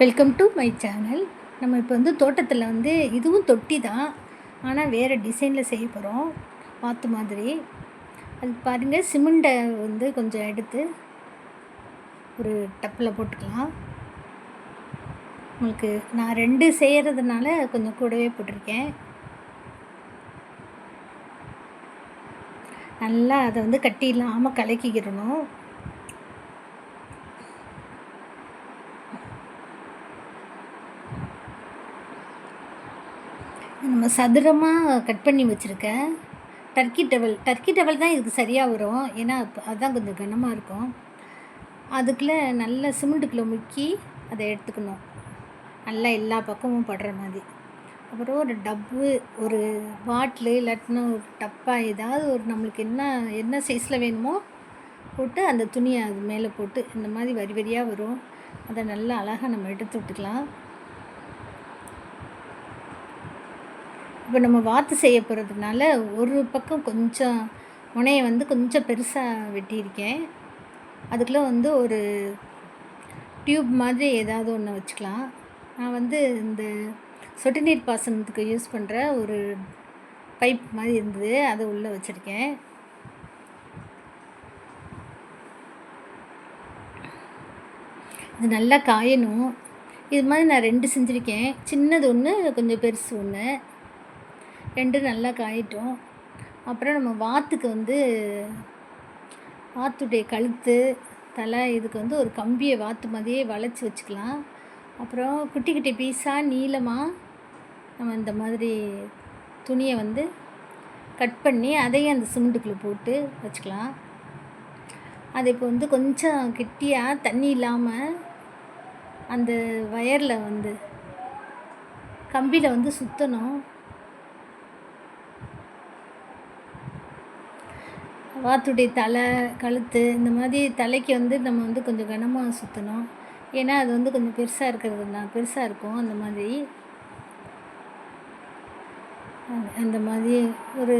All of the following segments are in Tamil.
வெல்கம் டு மை சேனல் நம்ம இப்போ வந்து தோட்டத்தில் வந்து இதுவும் தொட்டி தான் ஆனால் வேறு டிசைனில் செய்ய போகிறோம் வாத்து மாதிரி. அது பாருங்கள் சிமெண்ட்டை வந்து கொஞ்சம் எடுத்து ஒரு டப்பில் போட்டுக்கலாம். உங்களுக்கு நான் ரெண்டு செய்கிறதுனால கொஞ்சம் கூடவே போட்டிருக்கேன். நல்லா அதை வந்து கட்டி இல்லாமல் கலக்கிக்கிடணும். நம்ம சதுரமாக கட் பண்ணி வச்சுருக்கேன். டர்க்கி டவல் டர்க்கி டவல் தான் இதுக்கு சரியாக வரும். ஏன்னா அதுதான் கொஞ்சம் கனமாக இருக்கும். அதுக்குள்ளே நல்ல சிமெண்ட்டுக்குள்ளே முக்கி அதை எடுத்துக்கணும். நல்லா எல்லா பக்கமும் படுற மாதிரி. அப்புறம் ஒரு டப்பு ஒரு பாட்டிலு இல்லாட்டினா ஒரு டப்பா ஏதாவது ஒரு நம்மளுக்கு என்ன என்ன சைஸில் வேணுமோ போட்டு அந்த துணியை அது மேலே போட்டு இந்த மாதிரி வரி வரியாக வரும். அதை நல்லா அழகாக நம்ம எடுத்து விட்டுக்கலாம். இப்போ நம்ம வாத்து செய்ய போகிறதுனால ஒரு பக்கம் கொஞ்சம் முனையை வந்து கொஞ்சம் பெருசாக வெட்டியிருக்கேன். அதுக்குள்ளே வந்து ஒரு டியூப் மாதிரி ஏதாவது ஒன்று வச்சுக்கலாம். நான் வந்து இந்த சொட்டு நீர் பாசனத்துக்கு யூஸ் பண்ணுற ஒரு பைப் மாதிரி இருந்தது. அதை உள்ளே வச்சுருக்கேன். இது நல்லா காயணும். இது மாதிரி நான் ரெண்டு செஞ்சுருக்கேன். சின்னது ஒன்று கொஞ்சம் பெருசு ஒன்று ரெண்டு நல்லா காயிட்டோம். அப்புறம் நம்ம வாத்துக்கு வந்து வாத்துடைய கழுத்து தலை இதுக்கு வந்து ஒரு கம்பியை வாத்து மாதிரியே வளைச்சி வச்சுக்கலாம். அப்புறம் குட்டி குட்டி பீஸாக நீளமாக நம்ம இந்த மாதிரி துணியை வந்து கட் பண்ணி அதையும் அந்த சிமெண்ட்டுக்குள்ளே போட்டு வச்சுக்கலாம். அது இப்போ வந்து கொஞ்சம் கெட்டியாக தண்ணி இல்லாமல் அந்த வயரில் வந்து கம்பியில் வந்து சுற்றணும் வாத்துடைய தலை கழுத்து இந்த மாதிரி தலைக்கு வந்து நம்ம வந்து கொஞ்சம் கனமாக சுற்றணும் ஏன்னா அது வந்து கொஞ்சம் பெருசாக இருக்கிறது தான். பெருசாக இருக்கும் அந்த மாதிரி. அந்த மாதிரி ஒரு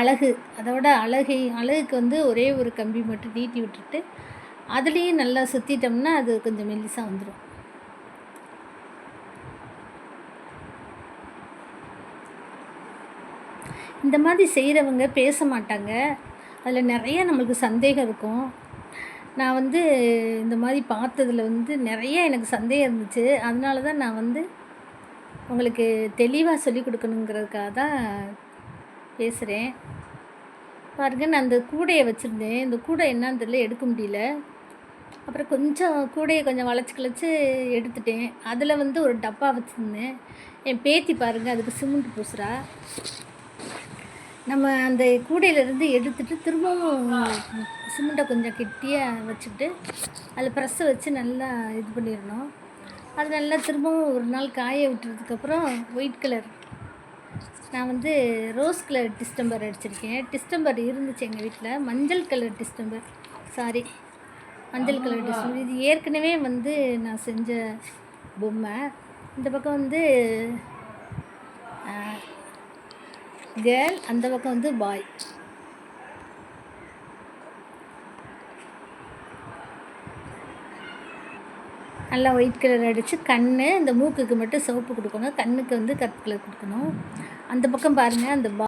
அழகு. அதோட அழகை அழகுக்கு வந்து ஒரே ஒரு கம்பி மட்டும் நீட்டி விட்டுட்டு அதுலேயும் நல்லா சுற்றிட்டோம்னா அது கொஞ்சம் மெல்லிசாக வந்துடும் இந்த மாதிரி செய்கிறவங்க பேச மாட்டாங்க. அதில் நிறைய நம்மளுக்கு சந்தேகம் இருக்கும். நான் வந்து இந்த மாதிரி பார்த்ததில் வந்து நிறைய எனக்கு சந்தேகம் இருந்துச்சு. அதனால தான் நான் வந்து உங்களுக்கு தெளிவாக சொல்லி கொடுக்கணுங்கிறதுக்காக தான் பேசுகிறேன் பாருங்க நான் அந்த கூடையை வச்சுருந்தேன். இந்த கூடை என்னன்னு தெரியல எடுக்க முடியல. அப்புறம் கொஞ்சம் கூடையை கொஞ்சம் வளைச்சி கிளச்சி எடுத்துட்டேன். அதில் வந்து ஒரு டப்பா வச்சுருந்தேன். என் பேத்தி பாருங்கள் அதுக்கு சிமெண்ட் பூசுகிறா நம்ம அந்த கூடையிலேருந்து எடுத்துட்டு திரும்பவும் சிமெண்ட்டை கொஞ்சம் கெட்டியாக வச்சுக்கிட்டு அதில் ப்ரெஸ்ஸை வச்சு நல்லா இது பண்ணிடணும். அது நல்லா திரும்பவும் ஒரு நாள் காய விட்டுறதுக்கப்புறம் ஒயிட் கலர் நான் வந்து ரோஸ் கலர் டிஸ்டம்பர் அடிச்சிருக்கேன். டிஸ்டம்பர் இருந்துச்சு எங்கள் வீட்டில் மஞ்சள் கலர் டிஸ்டம்பர் சாரி மஞ்சள் கலர் டிஸ்டம்பர் இது ஏற்கனவே வந்து நான் செஞ்ச பொம்மை. இந்த பக்கம் வந்து கேர்ள் அந்த பக்கம் வந்து பாய் நல்லா ஒயிட் கலர் அடித்து கண் இந்த மூக்குக்கு மட்டும் சிவப்பு கொடுக்கணும். கண்ணுக்கு வந்து கருப்பு கலர் கொடுக்கணும். அந்த பக்கம் பாருங்கள் அந்த பா